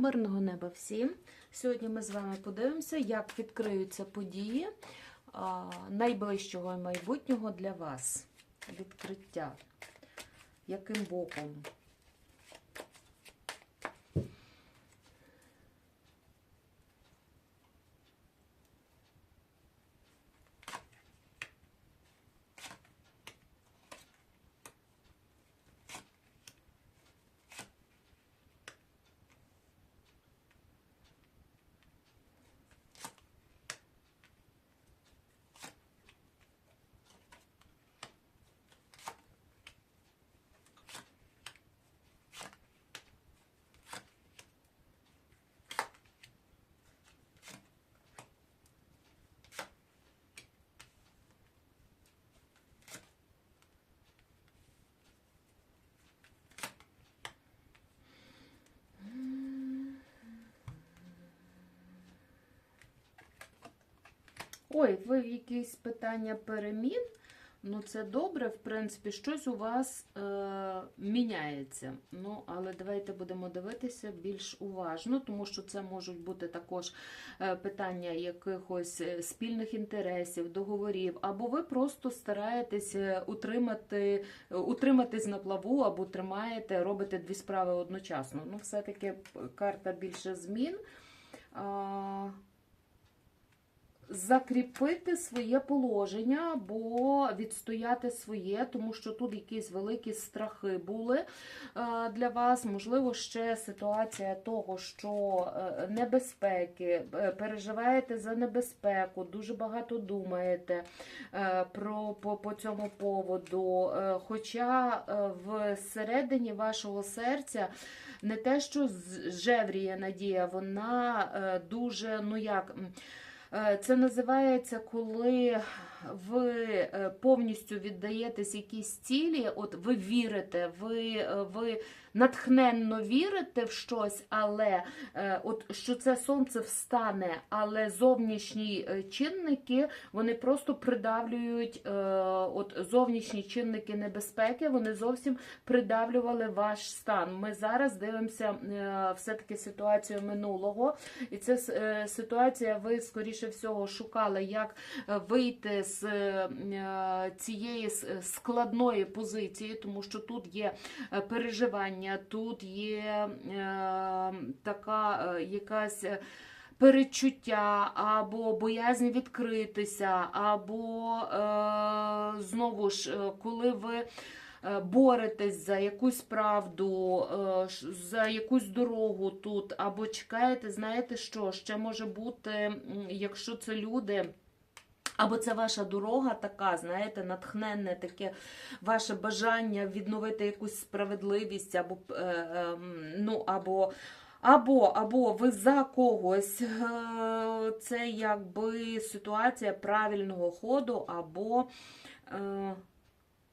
Мирного неба всім! Сьогодні ми з вами подивимося, як відкриються події найближчого найближчого майбутнього для вас. Відкриття. Яким боком? Ой, ви якісь питання перемін? Ну, це добре, в принципі, щось у вас е, міняється. Ну, але давайте будемо дивитися більш уважно, тому що це можуть бути також е, питання якихось е, спільних інтересів, договорів, або ви просто стараєтесь е, утримати, е, утриматись на плаву, або тримаєте, робите дві справи одночасно. Ну, все-таки карта більше змін. А, закріпити своє положення або відстояти своє, тому що тут якісь великі страхи були е, для вас. Можливо, ще ситуація того, що е, небезпеки, е, переживаєте за небезпеку, дуже багато думаєте про по, по цьому поводу. Хоча всередині вашого серця. Не те, що жевріє надія, вона дуже, ну як, Це називається, коли ви е, повністю віддаєтесь якійсь цілі, от ви вірите, ви, е, ви натхненно вірите в щось, але е, от що це сонце встане, але зовнішні чинники вони просто придавлюють от зовнішні чинники небезпеки, вони зовсім придавлювали ваш стан. Ми зараз дивимося все-таки ситуацію минулого, і це ситуація, ви скоріше всього шукали, як вийти з е, цієї складної позиції, тому що тут є е, переживання, тут є е, така е, якась. е, Перечуття або боязнь відкритися, або е, знову ж, е, коли ви е, боретесь за якусь правду, е, за якусь дорогу тут, або чекаєте, знаєте що, ще може бути, якщо це люди. Або це ваша дорога така, знаєте, натхненне таке ваше бажання відновити якусь справедливість, або, е, е, ну, або, або, або ви за когось. Е, Це якби ситуація правильного ходу, або.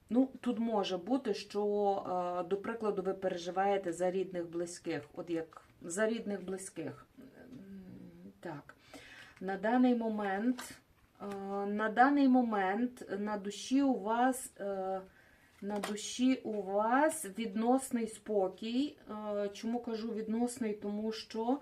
Ну, тут може бути, що, до прикладу, ви переживаєте за рідних близьких, от як за рідних близьких. Так, на даний момент, на даний момент на душі у вас. е, На душі у вас відносний спокій. Е, Чому кажу відносний? Тому що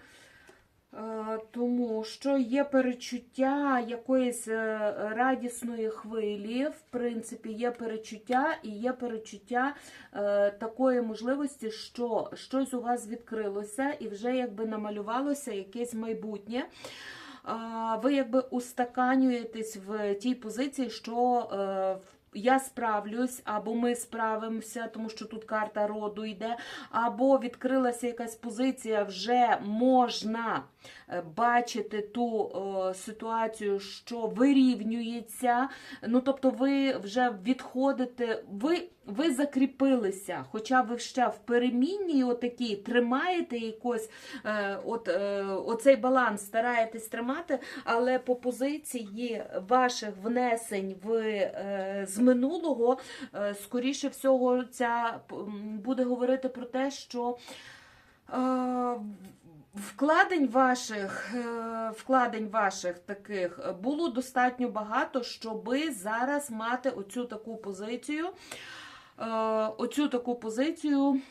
Е, Тому що є перечуття якоїсь е, радісної хвилі, в принципі, є перечуття і є перечуття е, такої можливості, що щось у вас відкрилося і вже якби намалювалося якесь майбутнє. Ви якби устаканюєтесь в тій позиції, що е, я справлюсь, або ми справимося, тому що тут карта роду йде, або відкрилася якась позиція, вже можна е, бачити ту е, ситуацію, що вирівнюється. Ну, тобто, ви вже відходите, ви, ви закріпилися, хоча ви ще в перемінні отакій тримаєте якось е, от, е, оцей баланс, стараєтесь тримати, але по позиції ваших внесень в, е, з минулого, скоріше всього, ця буде говорити про те, що. Вкладень ваших, вкладень ваших таких було достатньо багато, щоби зараз мати оцю таку позицію. Е, Оцю таку позицію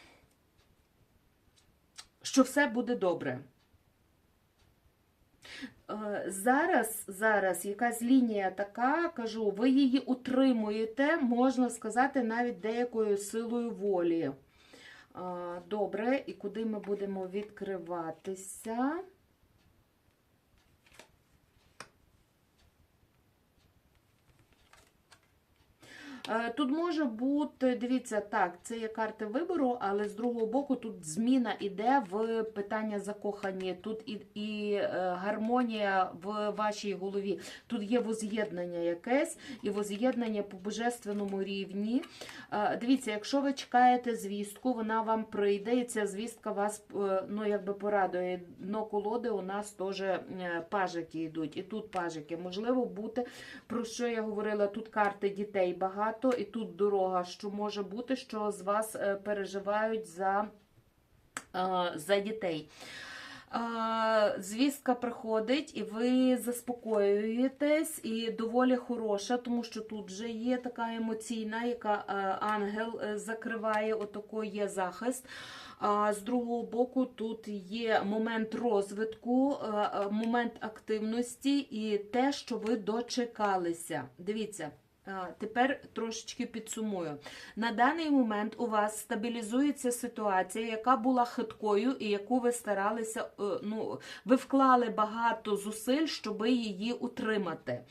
що все буде добре. Е, Зараз, зараз якась лінія така, кажу, ви її утримуєте, можна сказати, навіть деякою силою волі. Е, Добре, і куди ми будемо відкриватися? Тут може бути, дивіться, так, це є карти вибору, але з другого боку тут зміна іде в питання закохані. Тут і, і е, гармонія в вашій голові. Тут є воз'єднання якесь, і воз'єднання по божественному рівні. Е, Дивіться, якщо ви чекаєте звістку, вона вам прийде, і ця звістка вас е, ну, якби порадує. Дно колоди у нас теж е, пажики йдуть, і тут пажики. Можливо, бути, про що я говорила, тут карти дітей багато, і тут дорога, що може бути, що з вас е, переживають за, е, за дітей. Звістка приходить, і ви заспокоюєтесь, і доволі хороша, тому що тут вже є така емоційна, яка е, ангел закриває, отако є захист. А з другого боку, тут є момент розвитку, момент активності і те, що ви дочекалися. Дивіться. Тепер трошечки підсумую. На даний момент у вас стабілізується ситуація, яка була хиткою, і яку ви старалися, е, ну, ви вклали багато зусиль, щоб її утримати.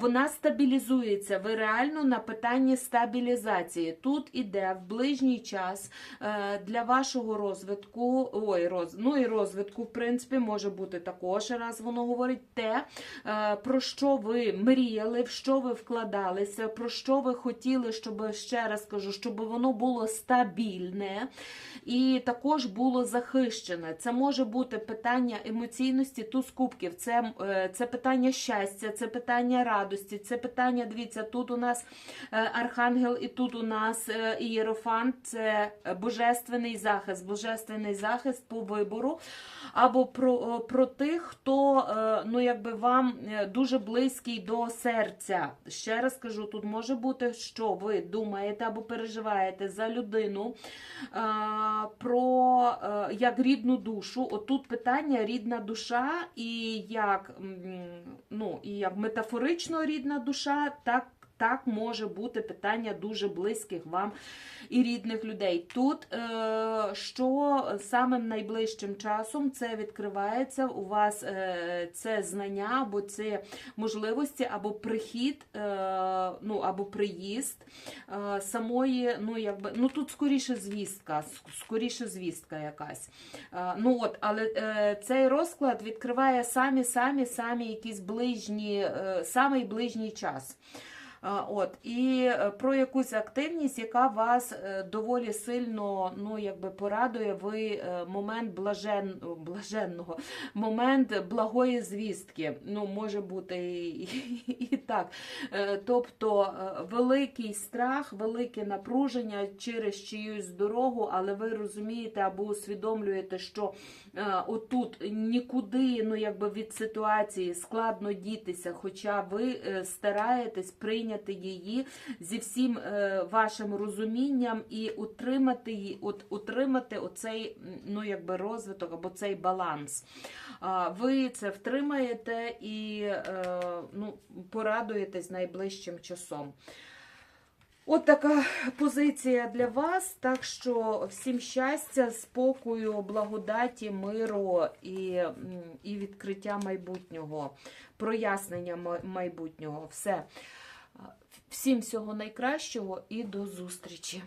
Вона стабілізується. Ви реально на питанні стабілізації. Тут іде в ближній час е, для вашого розвитку, ой, роз, ну і розвитку, в принципі, може бути також, раз воно говорить те, е, про що ви мріяли, в що ви вкладалися, про що ви хотіли, щоб ще раз кажу, щоб воно було стабільне і також було захищене. Це може бути питання емоційності туз кубків, це, е, це питання щастя, це питання радості, це питання. Дивіться, тут у нас е, архангел, і тут у нас е, ієрофант, це божественний захист, божественний захист по вибору, або про, е, про тих, хто ну, якби вам дуже близький до серця. Ще раз кажу, тут може бути, що ви думаєте або переживаєте за людину про як рідну душу. Отут питання рідна душа, і як, ну, і як метафорично рідна душа, так. Так може бути питання дуже близьких вам і рідних людей. Тут е, що самим найближчим часом це відкривається у вас е, це знання, або це можливості, або прихід, е, ну або приїзд самої, ну якби ну тут скоріше звістка, скоріше звістка якась. Ну от, але цей розклад відкриває самі самі якісь ближні, самий ближній час. От і е, про якусь активність, яка вас е, доволі сильно ну якби порадує в е, момент блажен... блаженного, момент благої звістки. Ну може бути і, і, і так. Тобто великий страх, велике напруження через чиюсь дорогу, але ви розумієте або усвідомлюєте, що отут нікуди ну якби від ситуації складно дітися, хоча ви стараєтесь прийняти її зі всім е, вашим розумінням і утримати її, от, утримати оцей ну якби розвиток або цей баланс. Ви це втримаєте і е, ну, порадуєтесь найближчим часом. От така позиція для вас. Так що всім щастя, спокою, благодаті, миру і, і відкриття майбутнього, прояснення майбутнього. Все. Всім всього найкращого і до зустрічі!